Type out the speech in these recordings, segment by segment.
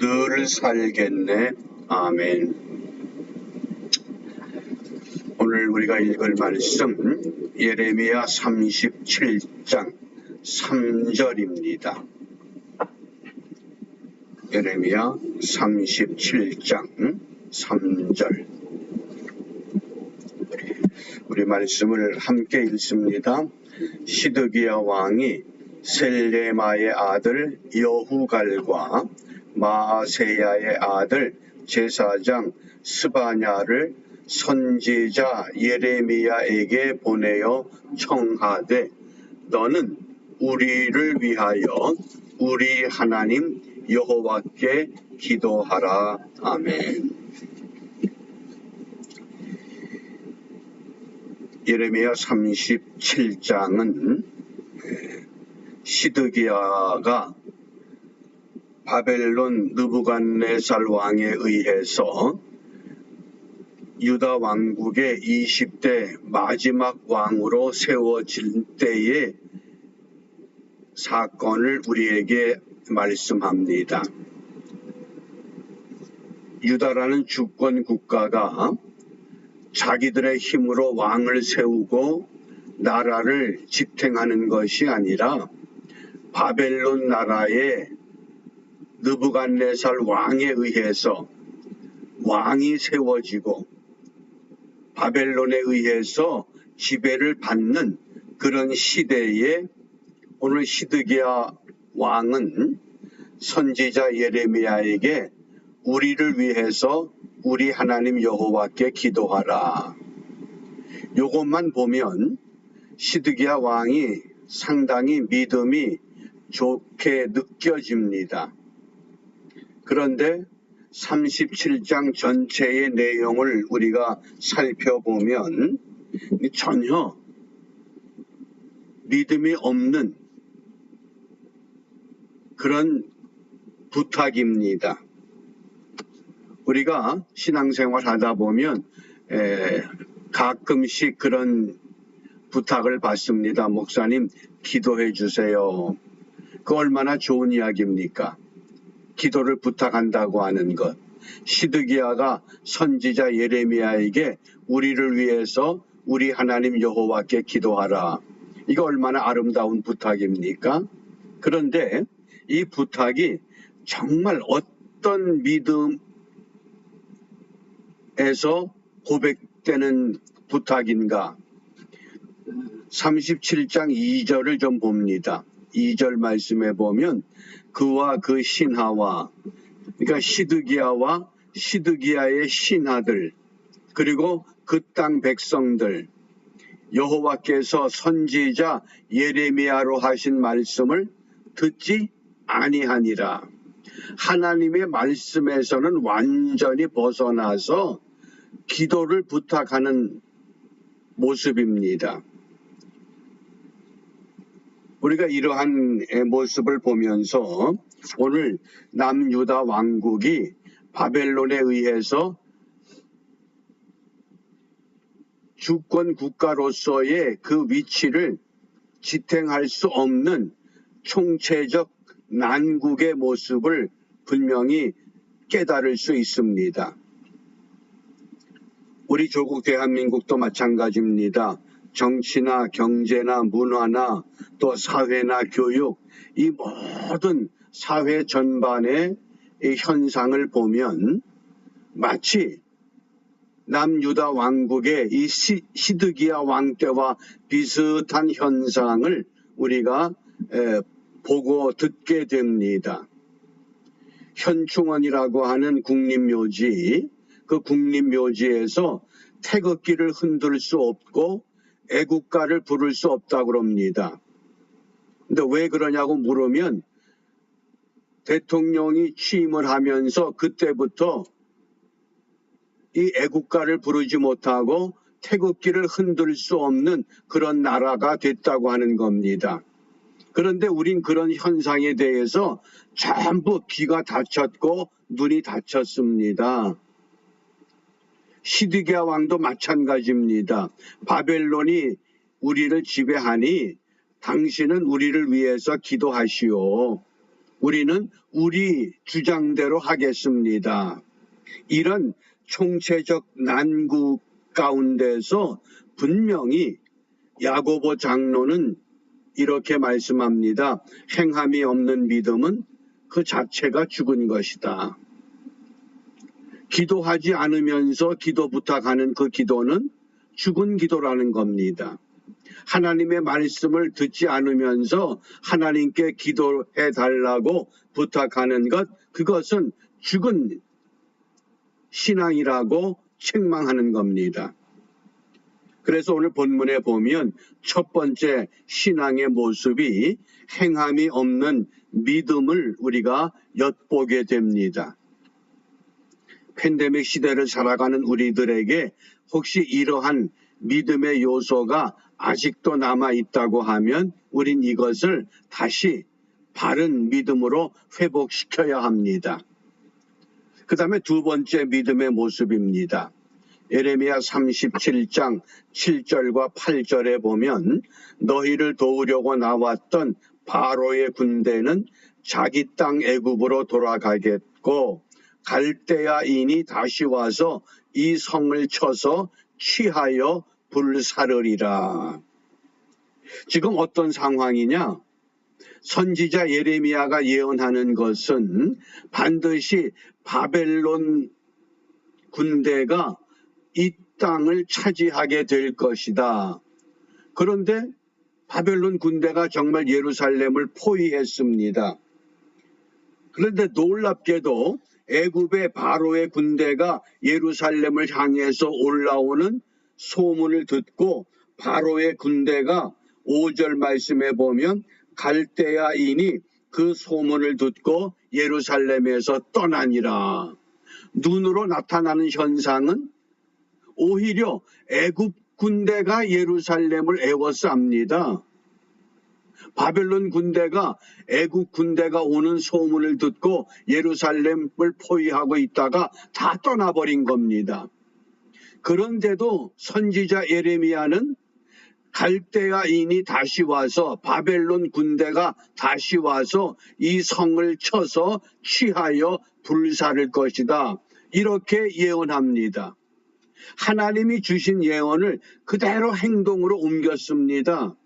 늘 살겠네. 아멘. 오늘 우리가 읽을 말씀 예레미야 37장 3절입니다. 예레미야 37장 3절 우리 말씀을 함께 읽습니다. 시드기야 왕이 셀레마의 아들 여후갈과 마세야의 아들 제사장 스바냐를 선지자 예레미야에게 보내어 청하되 너는 우리를 위하여 우리 하나님 여호와께 기도하라. 아멘. 예레미야 37장은 시드기야가 바벨론 느부갓네살 왕에 의해서 유다 왕국의 20대 마지막 왕으로 세워질 때의 사건을 우리에게 말씀합니다. 유다라는 주권 국가가 자기들의 힘으로 왕을 세우고 나라를 지탱하는 것이 아니라 바벨론 나라의 느부갓네살 왕에 의해서 왕이 세워지고 바벨론에 의해서 지배를 받는 그런 시대에 오늘 시드기야 왕은 선지자 예레미야에게 우리를 위해서 우리 하나님 여호와께 기도하라. 요것만 보면 시드기야 왕이 상당히 믿음이 좋게 느껴집니다. 그런데 37장 전체의 내용을 우리가 살펴보면 전혀 믿음이 없는 그런 부탁입니다. 우리가 신앙생활 하다 보면 에, 가끔씩 그런 부탁을 받습니다. 목사님 기도해 주세요. 그 얼마나 좋은 이야기입니까? 기도를 부탁한다고 하는 것. 시드기야가 선지자 예레미야에게 우리를 위해서 우리 하나님 여호와께 기도하라. 이거 얼마나 아름다운 부탁입니까? 그런데 이 부탁이 정말 어떤 믿음에서 고백되는 부탁인가? 37장 2절을 좀 봅니다. 2절 말씀에 보면 그와 그 신하와 그러니까 시드기야와 시드기야의 신하들 그리고 그 땅 백성들 여호와께서 선지자 예레미야로 하신 말씀을 듣지 아니하니라. 하나님의 말씀에서는 완전히 벗어나서 기도를 부탁하는 모습입니다. 우리가 이러한 모습을 보면서 오늘 남유다 왕국이 바벨론에 의해서 주권 국가로서의 그 위치를 지탱할 수 없는 총체적 난국의 모습을 분명히 깨달을 수 있습니다. 우리 조국 대한민국도 마찬가지입니다. 정치나 경제나 문화나 또 사회나 교육 이 모든 사회 전반의 현상을 보면 마치 남유다 왕국의 이 시, 시드기야 왕 때와 비슷한 현상을 우리가 에, 보고 듣게 됩니다. 현충원이라고 하는 국립묘지, 그 국립묘지에서 태극기를 흔들 수 없고 애국가를 부를 수 없다고 그럽니다. 근데 왜 그러냐고 물으면 대통령이 취임을 하면서 그때부터 이 애국가를 부르지 못하고 태극기를 흔들 수 없는 그런 나라가 됐다고 하는 겁니다. 그런데 우린 그런 현상에 대해서 전부 귀가 닫혔고 눈이 닫혔습니다. 시드기야 왕도 마찬가지입니다. 바벨론이 우리를 지배하니 당신은 우리를 위해서 기도하시오. 우리는 우리 주장대로 하겠습니다. 이런 총체적 난국 가운데서 분명히 야고보 장로는 이렇게 말씀합니다. 행함이 없는 믿음은 그 자체가 죽은 것이다. 기도하지 않으면서 기도 부탁하는 그 기도는 죽은 기도라는 겁니다. 하나님의 말씀을 듣지 않으면서 하나님께 기도해 달라고 부탁하는 것, 그것은 죽은 신앙이라고 책망하는 겁니다. 그래서 오늘 본문에 보면 첫 번째 신앙의 모습이 행함이 없는 믿음을 우리가 엿보게 됩니다. 팬데믹 시대를 살아가는 우리들에게 혹시 이러한 믿음의 요소가 아직도 남아 있다고 하면 우린 이것을 다시 바른 믿음으로 회복시켜야 합니다. 그 다음에 두 번째 믿음의 모습입니다. 예레미야 37장 7절과 8절에 보면 너희를 도우려고 나왔던 바로의 군대는 자기 땅 애굽으로 돌아가겠고 갈대아인이 다시 와서 이 성을 쳐서 취하여 불사르리라. 지금 어떤 상황이냐? 선지자 예레미야가 예언하는 것은 반드시 바벨론 군대가 이 땅을 차지하게 될 것이다. 그런데 바벨론 군대가 정말 예루살렘을 포위했습니다. 그런데 놀랍게도 애굽의 바로의 군대가 예루살렘을 향해서 올라오는 소문을 듣고 바로의 군대가 5절 말씀에 보면 갈대아인이 그 소문을 듣고 예루살렘에서 떠나니라. 눈으로 나타나는 현상은 오히려 애굽 군대가 예루살렘을 애워쌉니다. 바벨론 군대가 애국 군대가 오는 소문을 듣고 예루살렘을 포위하고 있다가 다 떠나버린 겁니다. 그런데도 선지자 예레미야는 갈대아인이 다시 와서 바벨론 군대가 다시 와서 이 성을 쳐서 취하여 불사를 것이다. 이렇게 예언합니다. 하나님이 주신 예언을 그대로 행동으로 옮겼습니다.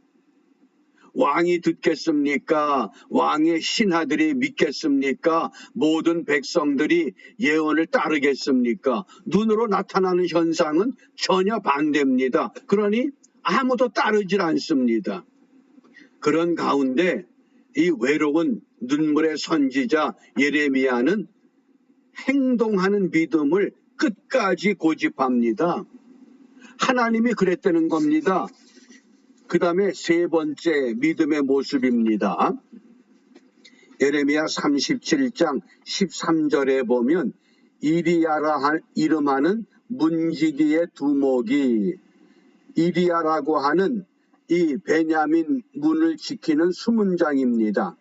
왕이 듣겠습니까? 왕의 신하들이 믿겠습니까? 모든 백성들이 예언을 따르겠습니까? 눈으로 나타나는 현상은 전혀 반대입니다. 그러니 아무도 따르질 않습니다. 그런 가운데 이 외로운 눈물의 선지자 예레미야는 행동하는 믿음을 끝까지 고집합니다. 하나님이 그랬다는 겁니다. 그 다음에 세 번째 믿음의 모습입니다. 예레미야 37장 13절에 보면 이리야라 이름하는 문지기의 두목이 이리야라고 하는 이 베냐민 문을 지키는 수문장입니다.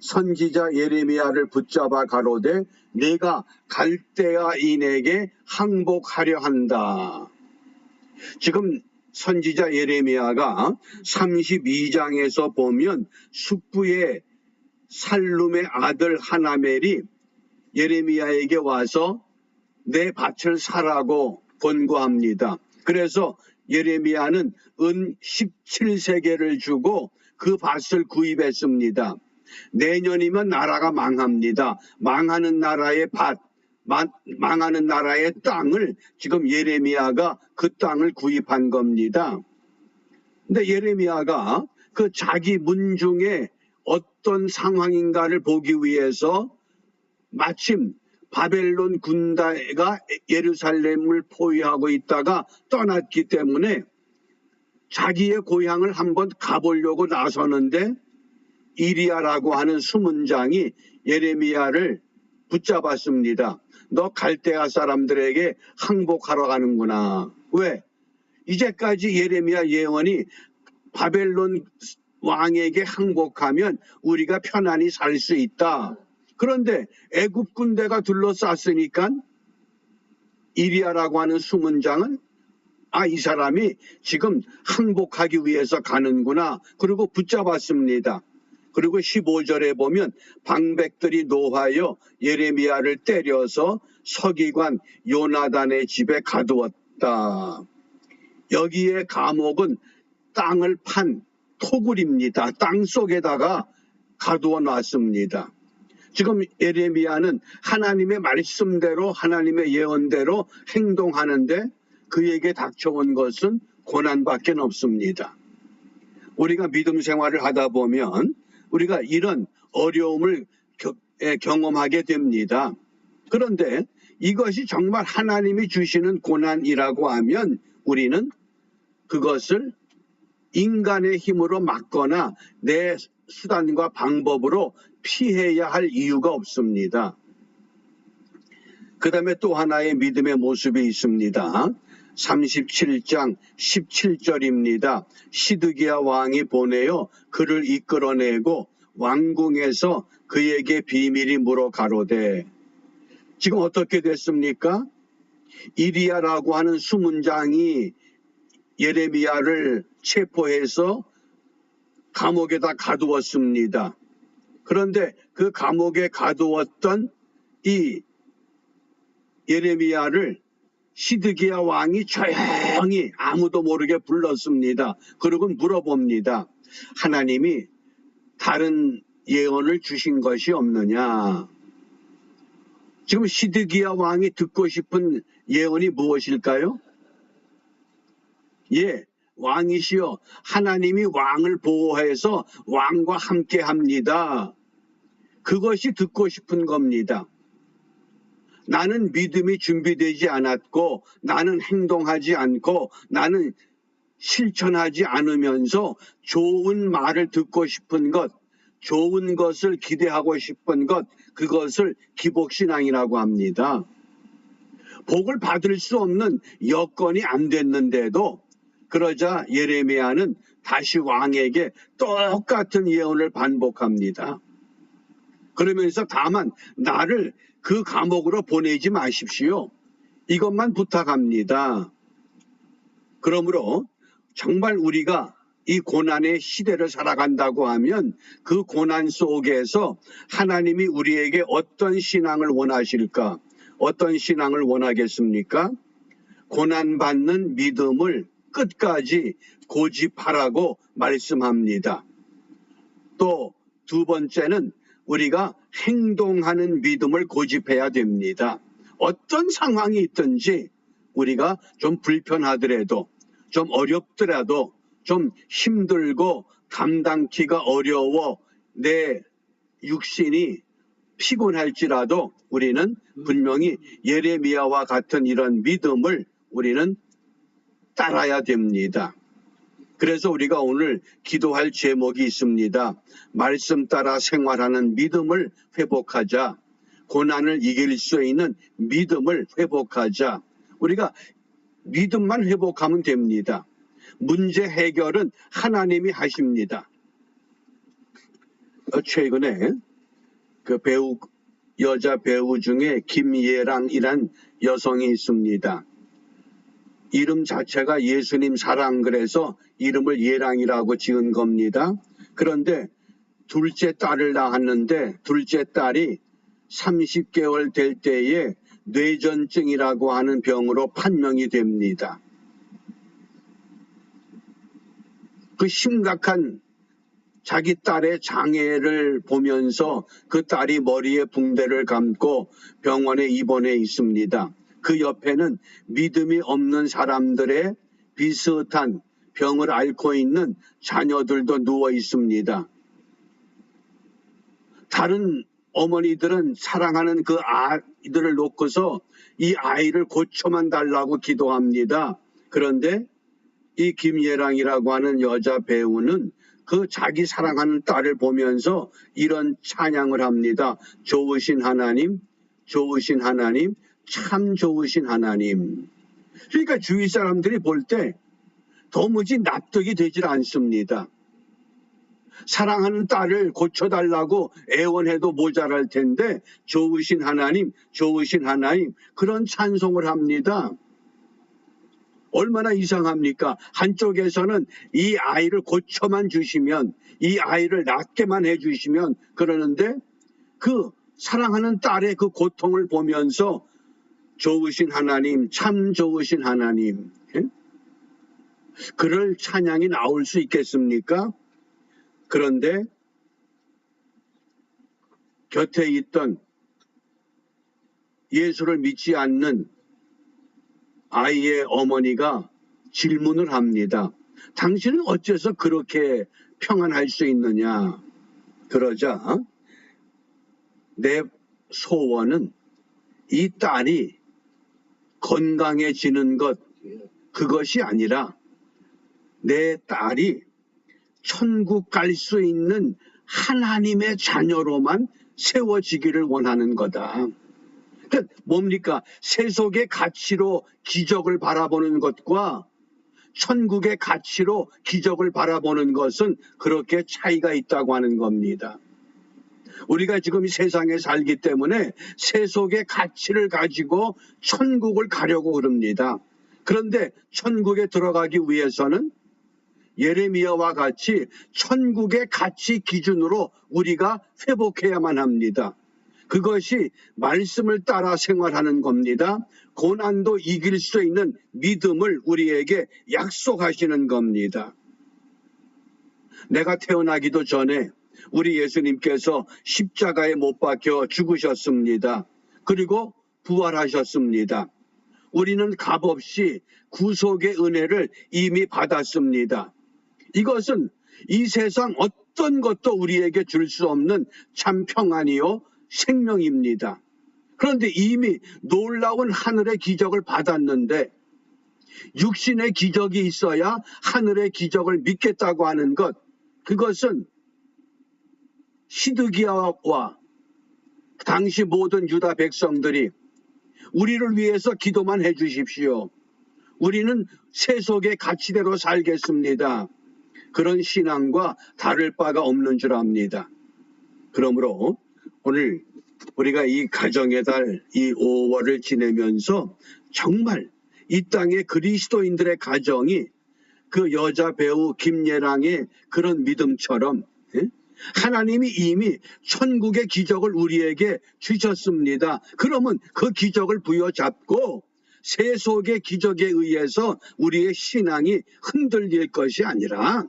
선지자 예레미야를 붙잡아 가로되 내가 갈대아인에게 항복하려 한다. 지금 선지자 예레미야가 32장에서 보면 숙부의 살룸의 아들 하나멜이 예레미야에게 와서 내 밭을 사라고 권고합니다. 그래서 예레미야는 은 17세계를 주고 그 밭을 구입했습니다. 내년이면 나라가 망합니다. 망하는 나라의 밭, 망하는 나라의 땅을 지금 예레미야가 그 땅을 구입한 겁니다. 근데 예레미야가 그 자기 문중에 어떤 상황인가를 보기 위해서 마침 바벨론 군대가 예루살렘을 포위하고 있다가 떠났기 때문에 자기의 고향을 한번 가보려고 나서는데 이리야라고 하는 수문장이 예레미야를 붙잡았습니다. 너 갈대아 사람들에게 항복하러 가는구나. 왜? 이제까지 예레미야 예언이 바벨론 왕에게 항복하면 우리가 편안히 살 수 있다. 그런데 애굽 군대가 둘러쌌으니까 이리아라고 하는 수문장은 아, 이 사람이 지금 항복하기 위해서 가는구나. 그리고 붙잡았습니다. 그리고 15절에 보면 방백들이 노하여 예레미야를 때려서 서기관 요나단의 집에 가두었다. 여기에 감옥은 땅을 판 토굴입니다. 땅 속에다가 가두어 놨습니다. 지금 예레미야는 하나님의 말씀대로 하나님의 예언대로 행동하는데 그에게 닥쳐온 것은 고난밖에 없습니다. 우리가 믿음 생활을 하다 보면 우리가 이런 어려움을 겨- 에, 경험하게 됩니다. 그런데 이것이 정말 하나님이 주시는 고난이라고 하면 우리는 그것을 인간의 힘으로 막거나 내 수단과 방법으로 피해야 할 이유가 없습니다. 그 다음에 또 하나의 믿음의 모습이 있습니다. 37장 17절입니다. 시드기야 왕이 보내어 그를 이끌어내고 왕궁에서 그에게 비밀이 물어 가로되 지금 어떻게 됐습니까? 이리야라고 하는 수문장이 예레미야를 체포해서 감옥에다 가두었습니다. 그런데 그 감옥에 가두었던 이 예레미야를 시드기야 왕이 조용히 아무도 모르게 불렀습니다. 그리고 물어봅니다. 하나님이 다른 예언을 주신 것이 없느냐? 지금 시드기야 왕이 듣고 싶은 예언이 무엇일까요? 예, 왕이시여 하나님이 왕을 보호해서 왕과 함께 합니다. 그것이 듣고 싶은 겁니다. 나는 믿음이 준비되지 않았고 나는 행동하지 않고 나는 실천하지 않으면서 좋은 말을 듣고 싶은 것, 좋은 것을 기대하고 싶은 것, 그것을 기복신앙이라고 합니다. 복을 받을 수 없는 여건이 안 됐는데도 그러자 예레미야는 다시 왕에게 똑같은 예언을 반복합니다. 그러면서 다만 나를 그 감옥으로 보내지 마십시오. 이것만 부탁합니다. 그러므로 정말 우리가 이 고난의 시대를 살아간다고 하면 그 고난 속에서 하나님이 우리에게 어떤 신앙을 원하실까? 어떤 신앙을 원하겠습니까? 고난받는 믿음을 끝까지 고집하라고 말씀합니다. 또 두 번째는 우리가 행동하는 믿음을 고집해야 됩니다. 어떤 상황이 있든지 우리가 좀 불편하더라도 좀 어렵더라도 좀 힘들고 감당키가 어려워 내 육신이 피곤할지라도 우리는 분명히 예레미야와 같은 이런 믿음을 우리는 따라야 됩니다. 그래서 우리가 오늘 기도할 제목이 있습니다. 말씀 따라 생활하는 믿음을 회복하자. 고난을 이길 수 있는 믿음을 회복하자. 우리가 믿음만 회복하면 됩니다. 문제 해결은 하나님이 하십니다. 어, 최근에 그 배우 여자 배우 중에 김예랑이란 여성이 있습니다. 이름 자체가 예수님 사랑 그래서 이름을 예랑이라고 지은 겁니다. 그런데 둘째 딸을 낳았는데 둘째 딸이 30개월 될 때에 뇌전증이라고 하는 병으로 판명이 됩니다. 그 심각한 자기 딸의 장애를 보면서 그 딸이 머리에 붕대를 감고 병원에 입원해 있습니다. 그 옆에는 믿음이 없는 사람들의 비슷한 병을 앓고 있는 자녀들도 누워 있습니다. 다른 어머니들은 사랑하는 그 아이들을 놓고서 이 아이를 고쳐만 달라고 기도합니다. 그런데 이 김예랑이라고 하는 여자 배우는 그 자기 사랑하는 딸을 보면서 이런 찬양을 합니다. 좋으신 하나님, 좋으신 하나님, 참 좋으신 하나님. 그러니까 주위 사람들이 볼 때 도무지 납득이 되질 않습니다. 사랑하는 딸을 고쳐달라고 애원해도 모자랄 텐데 좋으신 하나님, 좋으신 하나님 그런 찬송을 합니다. 얼마나 이상합니까? 한쪽에서는 이 아이를 고쳐만 주시면, 이 아이를 낫게만 해주시면 그러는데 그 사랑하는 딸의 그 고통을 보면서 좋으신 하나님, 참 좋으신 하나님, 예? 그럴 찬양이 나올 수 있겠습니까? 그런데 곁에 있던 예수를 믿지 않는 아이의 어머니가 질문을 합니다. 당신은 어째서 그렇게 평안할 수 있느냐? 그러자 내 소원은 이 딸이 건강해지는 것, 그것이 아니라 내 딸이 천국 갈 수 있는 하나님의 자녀로만 세워지기를 원하는 거다. 그러니까 뭡니까? 세속의 가치로 기적을 바라보는 것과 천국의 가치로 기적을 바라보는 것은 그렇게 차이가 있다고 하는 겁니다. 우리가 지금 이 세상에 살기 때문에 세속의 가치를 가지고 천국을 가려고 그럽니다. 그런데 천국에 들어가기 위해서는 예레미야와 같이 천국의 가치 기준으로 우리가 회복해야만 합니다. 그것이 말씀을 따라 생활하는 겁니다. 고난도 이길 수 있는 믿음을 우리에게 약속하시는 겁니다. 내가 태어나기도 전에 우리 예수님께서 십자가에 못 박혀 죽으셨습니다. 그리고 부활하셨습니다. 우리는 값없이 구속의 은혜를 이미 받았습니다. 이것은 이 세상 어떤 것도 우리에게 줄 수 없는 참 평안이요 생명입니다. 그런데 이미 놀라운 하늘의 기적을 받았는데 육신의 기적이 있어야 하늘의 기적을 믿겠다고 하는 것 그것은 시드기야와 당시 모든 유다 백성들이 우리를 위해서 기도만 해 주십시오. 우리는 세속의 가치대로 살겠습니다. 그런 신앙과 다를 바가 없는 줄 압니다. 그러므로 오늘 우리가 이 가정의 달, 이 5월을 지내면서 정말 이 땅의 그리스도인들의 가정이 그 여자 배우 김예랑의 그런 믿음처럼 예? 하나님이 이미 천국의 기적을 우리에게 주셨습니다. 그러면 그 기적을 부여잡고 세속의 기적에 의해서 우리의 신앙이 흔들릴 것이 아니라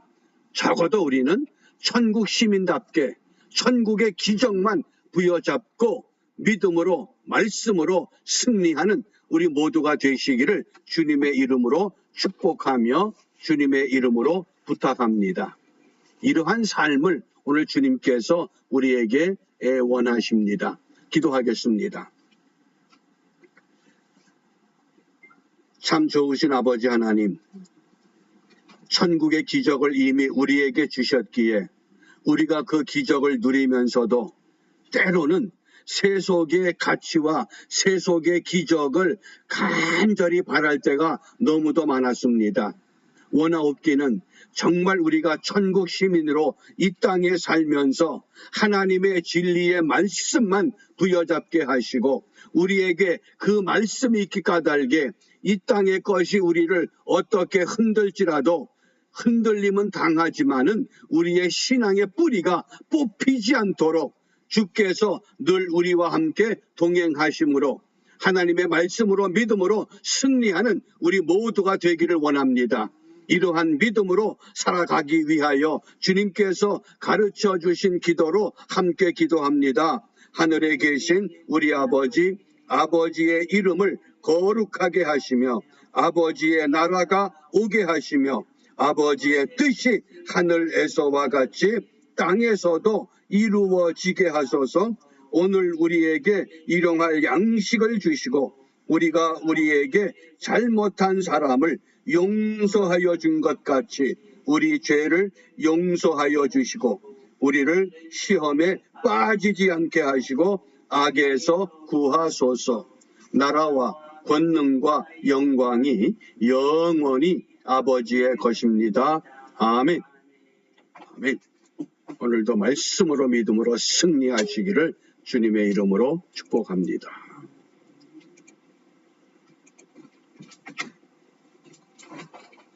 적어도 우리는 천국 시민답게 천국의 기적만 부여잡고 믿음으로 말씀으로 승리하는 우리 모두가 되시기를 주님의 이름으로 축복하며 주님의 이름으로 부탁합니다. 이러한 삶을 오늘 주님께서 우리에게 원하십니다. 기도하겠습니다. 참 좋으신 아버지 하나님, 천국의 기적을 이미 우리에게 주셨기에 우리가 그 기적을 누리면서도 때로는 세속의 가치와 세속의 기적을 간절히 바랄 때가 너무도 많았습니다. 원하옵기는 정말 우리가 천국 시민으로 이 땅에 살면서 하나님의 진리의 말씀만 부여잡게 하시고 우리에게 그 말씀이 있기 까닭에 이 땅의 것이 우리를 어떻게 흔들지라도 흔들림은 당하지만은 우리의 신앙의 뿌리가 뽑히지 않도록 주께서 늘 우리와 함께 동행하심으로 하나님의 말씀으로 믿음으로 승리하는 우리 모두가 되기를 원합니다. 이러한 믿음으로 살아가기 위하여 주님께서 가르쳐 주신 기도로 함께 기도합니다. 하늘에 계신 우리 아버지, 아버지의 이름을 거룩하게 하시며 아버지의 나라가 오게 하시며 아버지의 뜻이 하늘에서와 같이 땅에서도 이루어지게 하소서 오늘 우리에게 일용할 양식을 주시고 우리가 우리에게 잘못한 사람을 용서하여 준 것 같이 우리 죄를 용서하여 주시고 우리를 시험에 빠지지 않게 하시고 악에서 구하소서 나라와 권능과 영광이 영원히 아버지의 것입니다. 아멘. 아멘. 오늘도 말씀으로 믿음으로 승리하시기를 주님의 이름으로 축복합니다.